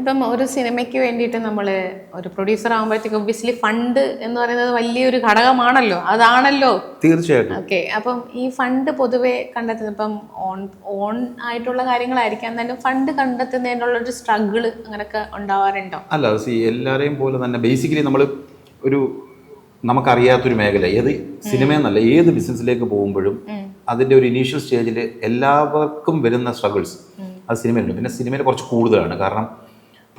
ഇപ്പം ഒരു സിനിമയ്ക്ക് വേണ്ടിയിട്ട് നമ്മൾ ഒരു പ്രൊഡ്യൂസർ ആകുമ്പോഴത്തേക്ക് ഒബ്വിയസ്ലി ഫണ്ട് എന്ന് പറയുന്നത് വലിയൊരു ഘടകമാണല്ലോ. അതാണല്ലോ. തീർച്ചയായിട്ടും. ഓക്കെ അപ്പം ഈ ഫണ്ട് പൊതുവെ കണ്ടെത്തുന്നത് ഇപ്പം ഓൺ ഓൺ ആയിട്ടുള്ള കാര്യങ്ങളായിരിക്കാം. എന്നാലും ഫണ്ട് കണ്ടെത്തുന്നതിനുള്ള ഒരു സ്ട്രഗിൾ അങ്ങനെയൊക്കെ ഉണ്ടാവാറുണ്ടോ? അല്ല സി എല്ലാവരെയും പോലെ തന്നെ ബേസിക്കലി നമ്മൾ ഒരു നമുക്കറിയാത്തൊരു മേഖല. ഏത് സിനിമ എന്നല്ല ഏത് ബിസിനസ്സിലേക്ക് പോകുമ്പോഴും അതിന്റെ ഒരു ഇനീഷ്യൽ സ്റ്റേജിൽ എല്ലാവർക്കും വരുന്ന സ്ട്രഗിൾസ് അത് സിനിമയിലുണ്ട്. പിന്നെ സിനിമയിൽ കുറച്ച് കൂടുതലാണ്. കാരണം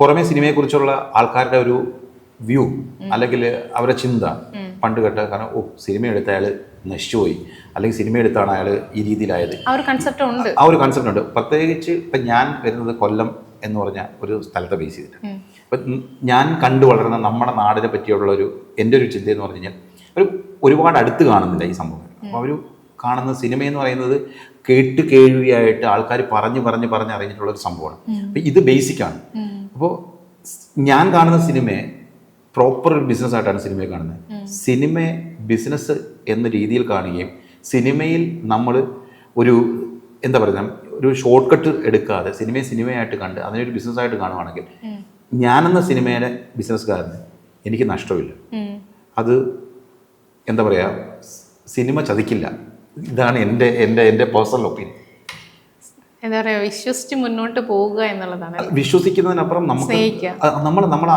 പുറമേ സിനിമയെക്കുറിച്ചുള്ള ആൾക്കാരുടെ ഒരു വ്യൂ അല്ലെങ്കിൽ അവരുടെ ചിന്ത പണ്ട് കേട്ട കാരണം ഓ സിനിമ എടുത്ത അയാൾ നശിച്ചുപോയി. അല്ലെങ്കിൽ സിനിമ എടുത്താണ് അയാൾ ഈ രീതിയിലായത്. ആ ഒരു കൺസെപ്റ്റ് ഉണ്ട്. ആ ഒരു കൺസെപ്റ്റ് ഉണ്ട്. പ്രത്യേകിച്ച് ഇപ്പം ഞാൻ വരുന്നത് കൊല്ലം എന്ന് പറഞ്ഞ ഒരു സ്ഥലത്തെ ബേസ് ചെയ്തിട്ട്. അപ്പം ഞാൻ കണ്ടു വളർന്ന നമ്മുടെ നാടിനെ പറ്റിയുള്ള ഒരു എന്റെ ഒരു ചിന്ത എന്ന് പറഞ്ഞു കഴിഞ്ഞാൽ ഒരു ഒരുപാട് അടുത്ത് കാണുന്നില്ല ഈ സംഭവം. അപ്പോൾ അവർ കാണുന്ന സിനിമ എന്ന് പറയുന്നത് കേട്ട് കേൾവിയായിട്ട് ആൾക്കാർ പറഞ്ഞു പറഞ്ഞ് പറഞ്ഞ് അറിഞ്ഞിട്ടുള്ള ഒരു സംഭവമാണ്. അപ്പം ഇത് ബേസിക്കാണ് അപ്പോൾ ഞാൻ കാണുന്ന സിനിമയെ പ്രോപ്പർ ഒരു ബിസിനസ് ആയിട്ടാണ് സിനിമയെ കാണുന്നത്. സിനിമ ബിസിനസ് എന്ന രീതിയിൽ കാണുകയും സിനിമയിൽ നമ്മൾ ഒരു എന്താ പറയുക ഒരു ഷോർട്ട് കട്ട് എടുക്കാതെ സിനിമയെ സിനിമയായിട്ട് കണ്ട് അതിനൊരു ബിസിനസ്സായിട്ട് കാണുവാണെങ്കിൽ ഞാനെന്ന സിനിമയുടെ ബിസിനസ്സുകാരന് എനിക്ക് നഷ്ടമില്ല അത് എന്താ പറയുക സിനിമ ചതിക്കില്ല. ഇതാണ് എന്റെ എന്റെ എന്റെ പേഴ്സണൽ ഒപ്പീനിയൻ എന്താ പറയുക വിശ്വസിച്ച് മുന്നോട്ട് പോവുക എന്നുള്ളതാണ്. വിശ്വസിക്കുന്നതിനപ്പുറം നമുക്ക് നമ്മൾ നമ്മൾ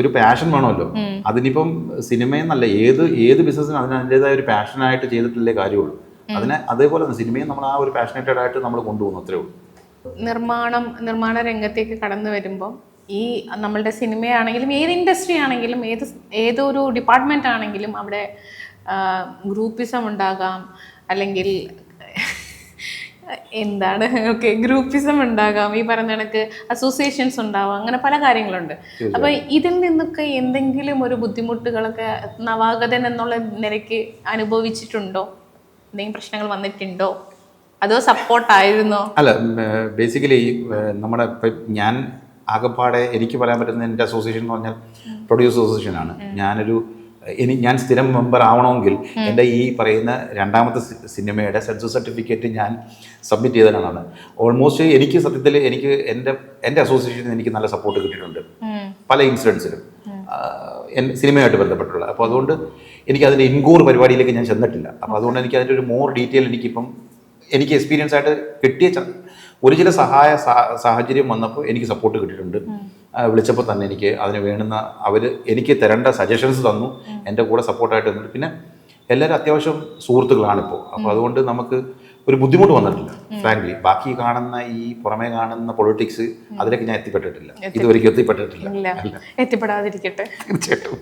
ഒരു പാഷൻ വേണമല്ലോ. അതിനിപ്പം സിനിമയെന്നല്ല ഏത് ഏത് ബിസിനസ്സിനും അതിന് അതിന്റെതായ ഒരു പാഷനായിട്ട് ചെയ്തിട്ടില്ലേ കാര്യമുള്ളൂ. അതിനെ അതേപോലെ തന്നെ സിനിമയും നമ്മൾ ആ ഒരു പാഷനേറ്റഡ് ആയിട്ട് നമ്മൾ കൊണ്ടുപോകുന്നു അത്രേ ഉള്ളൂ. നിർമ്മാണം നിർമ്മാണ രംഗത്തേക്ക് കടന്നു വരുമ്പം ഈ നമ്മളുടെ സിനിമയാണെങ്കിലും ഏത് ഇൻഡസ്ട്രി ആണെങ്കിലും ഏത് ഏതൊരു ഡിപ്പാർട്ട്മെന്റ് ആണെങ്കിലും അവിടെ ഗ്രൂപ്പിസം ഉണ്ടാകാം. അല്ലെങ്കിൽ എന്താണ്? ഓക്കെ ഗ്രൂപ്പിസം ഉണ്ടാകാം. ഈ പറഞ്ഞ കണക്ക് അസോസിയേഷൻസ് ഉണ്ടാവാം. അങ്ങനെ പല കാര്യങ്ങളുണ്ട്. അപ്പൊ ഇതിൽ നിന്നൊക്കെ എന്തെങ്കിലും ഒരു ബുദ്ധിമുട്ടുകളൊക്കെ നവാഗതൻ എന്നുള്ള നിലയ്ക്ക് അനുഭവിച്ചിട്ടുണ്ടോ? എന്തെങ്കിലും പ്രശ്നങ്ങൾ വന്നിട്ടുണ്ടോ? അതോ സപ്പോർട്ട് ആയിരുന്നോ? അല്ല ബേസിക്കലി നമ്മുടെ ഞാൻ ആകെപ്പാടെ എനിക്ക് പറയാൻ പറ്റുന്ന എന്റെ അസോസിയേഷൻ എന്ന് പറഞ്ഞാൽ പ്രൊഡ്യൂസ് അസോസിയേഷൻ ആണ്. ഞാനൊരു ഇനി ഞാൻ സ്ഥിരം മെമ്പർ ആവണമെങ്കിൽ എന്റെ ഈ പറയുന്ന രണ്ടാമത്തെ സിനിമയുടെ സെൻസർ സർട്ടിഫിക്കറ്റ് ഞാൻ സബ്മിറ്റ് ചെയ്തതാണ് ഓൾമോസ്റ്റ് എനിക്ക് സത്യത്തിൽ എനിക്ക് എന്റെ എന്റെ അസോസിയേഷനിൽ എനിക്ക് നല്ല സപ്പോർട്ട് കിട്ടിയിട്ടുണ്ട്. പല ഇൻസിഡൻസിലും സിനിമയായിട്ട് ബന്ധപ്പെട്ടുള്ള. അപ്പോൾ അതുകൊണ്ട് എനിക്ക് അതിന്റെ ഇൻകൂർ പരിപാടിയിലേക്ക് ഞാൻ ചെന്നിട്ടില്ല. അപ്പോൾ അതുകൊണ്ട് എനിക്ക് അതിന്റെ ഒരു മോർ ഡീറ്റെയിൽ എനിക്കിപ്പം എനിക്ക് എക്സ്പീരിയൻസ് ആയിട്ട് കിട്ടിയ ഒരു ചില സഹായ സാഹചര്യം വന്നപ്പോൾ എനിക്ക് സപ്പോർട്ട് കിട്ടിയിട്ടുണ്ട്. വിളിച്ചപ്പോൾ തന്നെ എനിക്ക് അതിന് വേണ്ടുന്ന അവർ എനിക്ക് തരേണ്ട സജഷൻസ് തന്നു. എന്റെ കൂടെ സപ്പോർട്ടായിട്ട് തന്നു പിന്നെ എല്ലാവരും അത്യാവശ്യം സുഹൃത്തുക്കളാണിപ്പോൾ അപ്പോൾ അതുകൊണ്ട് നമുക്ക് ഒരു ബുദ്ധിമുട്ട് വന്നിട്ടില്ല ഫ്രാങ്ക്ലി ബാക്കി കാണുന്ന ഈ പുറമേ കാണുന്ന പൊളിറ്റിക്സ് അതിലേക്ക് ഞാൻ എത്തിപ്പെട്ടിട്ടില്ല. ഇതുവരെയ്ക്കും എത്തിപ്പെട്ടിട്ടില്ല. എത്തിപ്പെടാതിരിക്കട്ടെ. തീർച്ചയായിട്ടും.